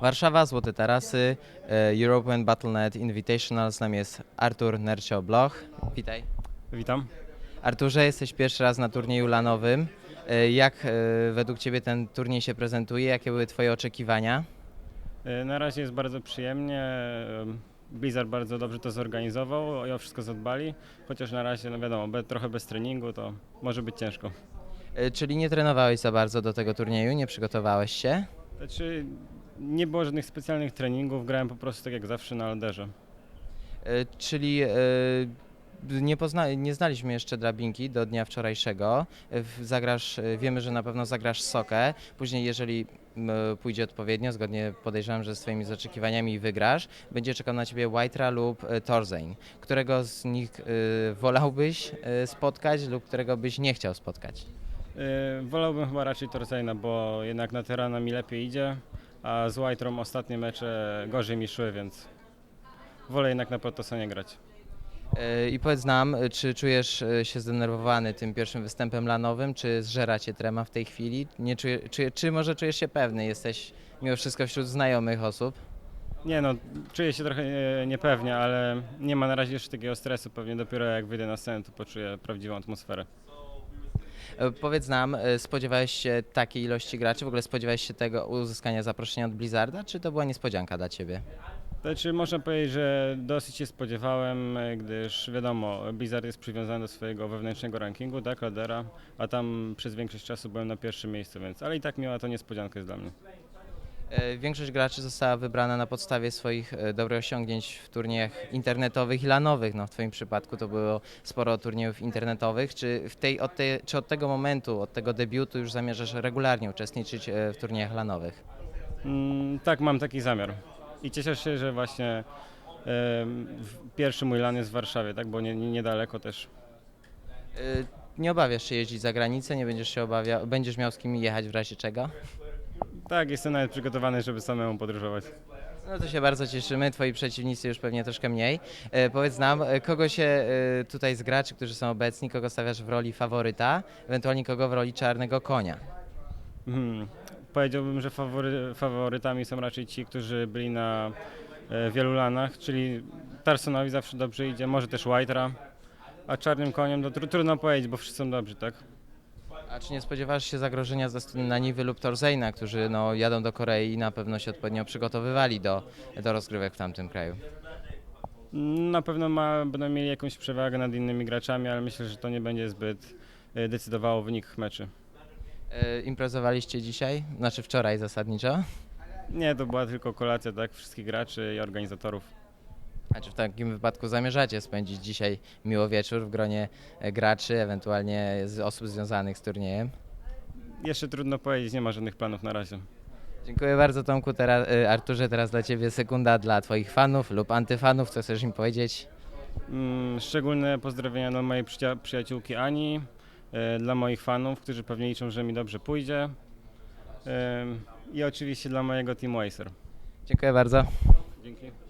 Warszawa, Złote Tarasy, e, European Battle.net Invitational. Z nami jest Artur Nercio-Bloch. Witaj. Witam. Arturze, jesteś pierwszy raz na turnieju lanowym. E, Jak e, według Ciebie ten turniej się prezentuje? Jakie były Twoje oczekiwania? Na razie jest bardzo przyjemnie. Blizzard bardzo dobrze to zorganizował i o wszystko zadbali, chociaż na razie, no wiadomo, be, trochę bez treningu to może być ciężko. Czyli nie trenowałeś za bardzo do tego turnieju, nie przygotowałeś się? Znaczy, nie było żadnych specjalnych treningów, grałem po prostu tak jak zawsze na loderze. E, Czyli e, nie, pozna, nie znaliśmy jeszcze drabinki do dnia wczorajszego. E, w- Zagrasz, e, wiemy, że na pewno zagrasz sokę. Później, jeżeli m, pójdzie odpowiednio, zgodnie podejrzewam, że z Twoimi oczekiwaniami wygrasz, będzie czekał na Ciebie Whitera lub e, Torzein. Którego z nich e, wolałbyś e, spotkać lub którego byś nie chciał spotkać? E, Wolałbym chyba raczej Torzaina, bo jednak na Terana mi lepiej idzie, a z Whiterą ostatnie mecze gorzej mi szły, więc wolę jednak na Protosonie grać. E, I powiedz nam, e, czy czujesz e, się zdenerwowany tym pierwszym występem lanowym, czy zżera cię trema w tej chwili? Nie czuje, czy, czy może czujesz się pewny? Jesteś mimo wszystko wśród znajomych osób. Nie no, czuję się trochę e, niepewnie, ale nie ma na razie jeszcze takiego stresu. Pewnie dopiero jak wyjdę na scenę, to poczuję prawdziwą atmosferę. E, Powiedz nam, e, spodziewałeś się takiej ilości graczy? W ogóle spodziewałeś się tego uzyskania zaproszenia od Blizzarda, czy to była niespodzianka dla ciebie? Znaczy, można powiedzieć, że dosyć się spodziewałem, e, gdyż wiadomo, Blizzard jest przywiązany do swojego wewnętrznego rankingu, tak, ladera, a tam przez większość czasu byłem na pierwszym miejscu, więc, ale i tak miała to niespodziankę jest dla mnie. E, Większość graczy została wybrana na podstawie swoich e, dobrych osiągnięć w turniejach internetowych i lanowych. No, w Twoim przypadku to było sporo turniejów internetowych. Czy, w tej, od tej, czy od tego momentu, od tego debiutu już zamierzasz regularnie uczestniczyć e, w turniejach lanowych? Mm, tak, mam taki zamiar. I cieszę się, że właśnie w- pierwszy mój lan jest w Warszawie, tak, bo nie, nie, niedaleko też. E, Nie obawiasz się jeździć za granicę, nie będziesz się obawiał, będziesz miał z kim jechać w razie czego? Tak, jestem nawet przygotowany, żeby samemu podróżować. No to się bardzo cieszymy, twoi przeciwnicy już pewnie troszkę mniej. E, powiedz nam, e, kogo się e, tutaj z graczy, którzy są obecni, kogo stawiasz w roli faworyta, ewentualnie kogo w roli czarnego konia? Hmm. Powiedziałbym, że fawory, faworytami są raczej ci, którzy byli na e, wielu lanach, czyli Tarsonowi zawsze dobrze idzie, może też Whitera, a czarnym koniem to tru, trudno powiedzieć, bo wszyscy są dobrzy, tak? A czy nie spodziewasz się zagrożenia ze strony Naniwy lub Torzeina, którzy no, jadą do Korei i na pewno się odpowiednio przygotowywali do, do rozgrywek w tamtym kraju? Na pewno ma, będą mieli jakąś przewagę nad innymi graczami, ale myślę, że to nie będzie zbyt e, decydowało wynik meczy. E, imprezowaliście dzisiaj, znaczy wczoraj zasadniczo? Nie, to była tylko kolacja, tak, wszystkich graczy i organizatorów. A czy w takim wypadku zamierzacie spędzić dzisiaj miło wieczór w gronie e, graczy, ewentualnie z osób związanych z turniejem? Jeszcze trudno powiedzieć, nie ma żadnych planów na razie. Dziękuję bardzo Tomku, teraz, e, Arturze, teraz dla Ciebie sekunda dla Twoich fanów lub antyfanów, co chcesz im powiedzieć? Mm, Szczególne pozdrowienia dla mojej przyja- przyjaciółki Ani, e, dla moich fanów, którzy pewnie liczą, że mi dobrze pójdzie. I oczywiście dla mojego Team Wacer. Dziękuję bardzo. Dzięki.